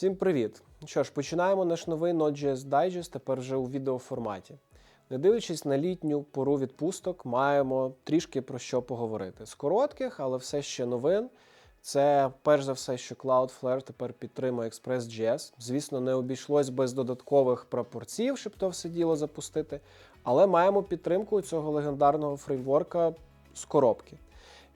Всім привіт! Що ж, починаємо наш новий Node.js Digest, тепер вже у відеоформаті. Не дивлячись на літню пору відпусток, маємо трішки про що поговорити. З коротких, але все ще новин. Це перш за все, що Cloudflare тепер підтримує Express.js. Звісно, не обійшлось без додаткових прапорців, щоб то все діло запустити. Але маємо підтримку цього легендарного фреймворка з коробки.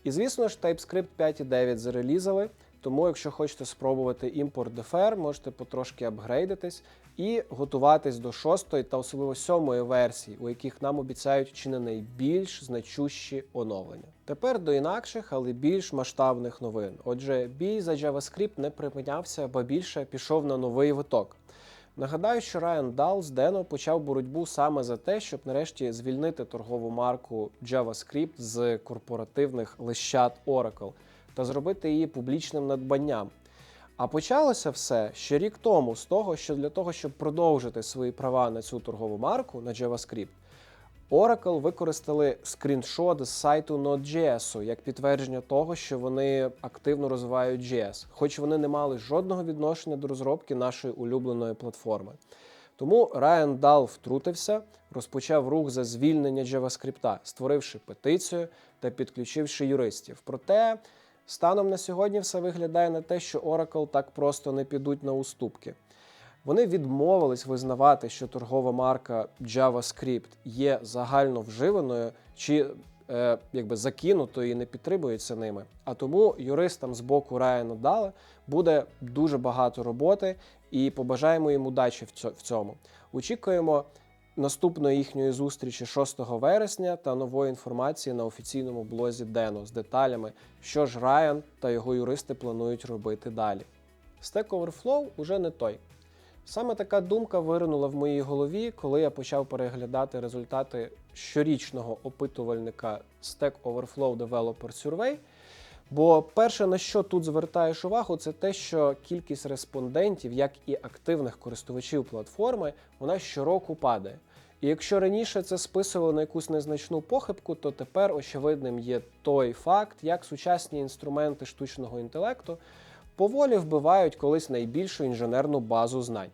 І звісно ж, TypeScript 5.9 зарелізали. Тому, якщо хочете спробувати імпорт DFR, можете потрошки апгрейдитись і готуватись до шостої та особливо сьомої версії, у яких нам обіцяють чи не найбільш значущі оновлення. Тепер до інакших, але більш масштабних новин. Отже, бій за JavaScript не припинявся, ба більше пішов на новий виток. Нагадаю, що Райан Дал з Дено почав боротьбу саме за те, щоб нарешті звільнити торгову марку JavaScript з корпоративних лищат Oracle та зробити її публічним надбанням. А почалося все ще рік тому з того, що для того, щоб продовжити свої права на цю торгову марку на JavaScript, Oracle використали скріншот з сайту Node.js як підтвердження того, що вони активно розвивають JS, хоч вони не мали жодного відношення до розробки нашої улюбленої платформи. Тому Райан Дал втрутився, розпочав рух за звільнення JavaScript, створивши петицію та підключивши юристів. Проте станом на сьогодні все виглядає на те, що Oracle так просто не підуть на уступки. Вони відмовились визнавати, що торгова марка JavaScript є загально вживаною чи е, якби закинутою і не підтримується ними. А тому юристам з боку Райана Дала буде дуже багато роботи і побажаємо їм удачі в цьому. Очікуємо наступної їхньої зустрічі 6 вересня та нової інформації на офіційному блозі Дено з деталями, що ж Райан та його юристи планують робити далі. Stack Overflow уже не той. Саме така думка виринула в моїй голові, коли я почав переглядати результати щорічного опитувальника Stack Overflow Developer Survey. Бо перше, на що тут звертаєш увагу, це те, що кількість респондентів, як і активних користувачів платформи, вона щороку падає. І якщо раніше це списувало на якусь незначну похибку, то тепер очевидним є той факт, як сучасні інструменти штучного інтелекту поволі вбивають колись найбільшу інженерну базу знань.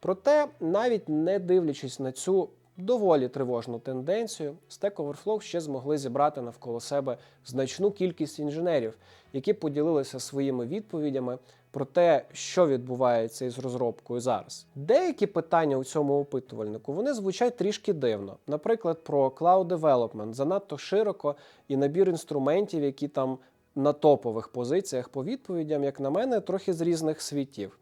Проте, навіть не дивлячись на цю доволі тривожну тенденцію, Stack Overflow ще змогли зібрати навколо себе значну кількість інженерів, які поділилися своїми відповідями про те, що відбувається із розробкою зараз. Деякі питання у цьому опитувальнику вони звучать трішки дивно. Наприклад, про Cloud Development занадто широко і набір інструментів, які там на топових позиціях по відповідям, як на мене, трохи з різних світів.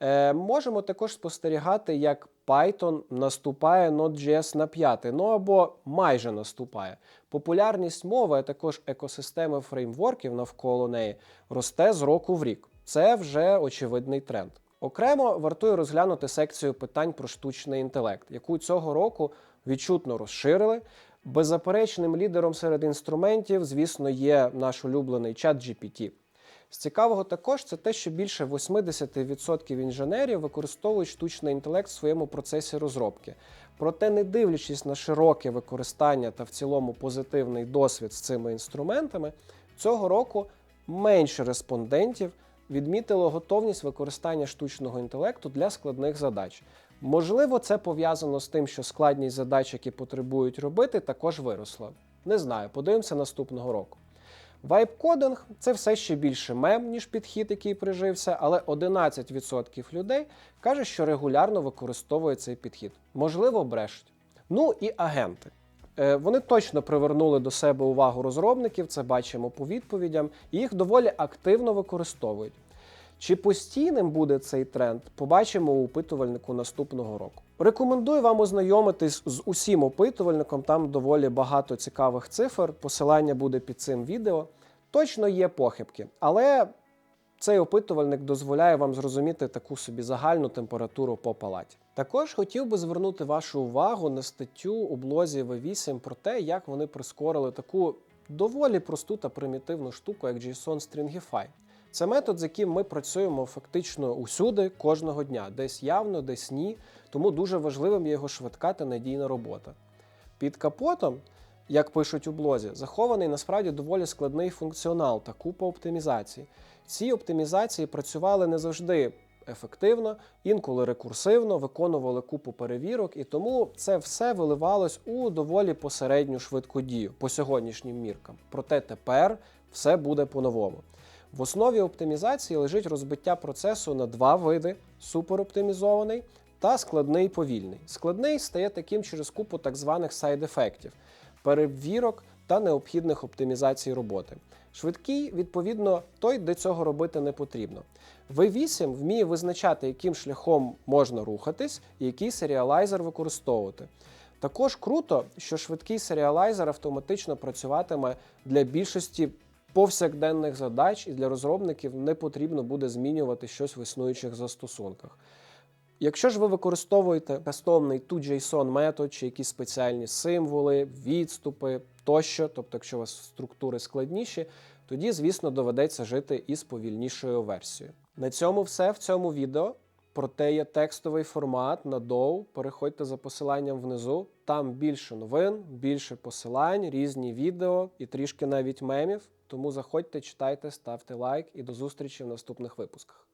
Е, можемо також спостерігати, як Python наступає Node.js на п'яти, ну або майже наступає. Популярність мови, а також екосистеми фреймворків навколо неї росте з року в рік. Це вже очевидний тренд. Окремо вартує розглянути секцію питань про штучний інтелект, яку цього року відчутно розширили. Беззаперечним лідером серед інструментів, звісно, є наш улюблений чат GPT. З цікавого також це те, що більше 80% інженерів використовують штучний інтелект в своєму процесі розробки. Проте, не дивлячись на широке використання та в цілому позитивний досвід з цими інструментами, цього року менше респондентів відмітило готовність використання штучного інтелекту для складних задач. Можливо, це пов'язано з тим, що складність задач, які потребують робити, також виросла. Не знаю, подивимося наступного року. Вайп-кодинг це все ще більше мем, ніж підхід, який прижився, але 11% людей каже, що регулярно використовує цей підхід. Можливо, брешуть. Ну і агенти. Е, Вони точно привернули до себе увагу розробників, це бачимо по відповідям, і їх доволі активно використовують. Чи постійним буде цей тренд, побачимо у опитувальнику наступного року. Рекомендую вам ознайомитись з усім опитувальником, там доволі багато цікавих цифр. Посилання буде під цим відео. Точно є похибки, але цей опитувальник дозволяє вам зрозуміти таку собі загальну температуру по палаті. Також хотів би звернути вашу увагу на статтю у блозі V8 про те, як вони прискорили таку доволі просту та примітивну штуку, як JSON Stringify. Це метод, з яким ми працюємо фактично усюди кожного дня, десь явно, десь ні. Тому дуже важливим є його швидка та надійна робота. Під капотом, як пишуть у блозі, захований насправді доволі складний функціонал та купа оптимізацій. Ці оптимізації працювали не завжди ефективно, інколи рекурсивно, виконували купу перевірок, і тому це все виливалось у доволі посередню швидку дію по сьогоднішнім міркам. Проте тепер все буде по-новому. В основі оптимізації лежить розбиття процесу на два види: супероптимізований та складний повільний. Складний стає таким через купу так званих сайд-ефектів, перевірок та необхідних оптимізацій роботи. Швидкий, відповідно, той, де цього робити не потрібно. V8 вміє визначати, яким шляхом можна рухатись і який серіалайзер використовувати. Також круто, що швидкий серіалайзер автоматично працюватиме для більшості повсякденних задач, і для розробників не потрібно буде змінювати щось в існуючих застосунках. Якщо ж ви використовуєте кастомний toJSON метод чи якісь спеціальні символи, відступи тощо, тобто, якщо у вас структури складніші, тоді, звісно, доведеться жити із повільнішою версією. На цьому все в цьому відео. Проте є текстовий формат на DOW. Переходьте за посиланням внизу. Там більше новин, більше посилань, різні відео і трішки навіть мемів. Тому заходьте, читайте, ставте лайк і до зустрічі в наступних випусках.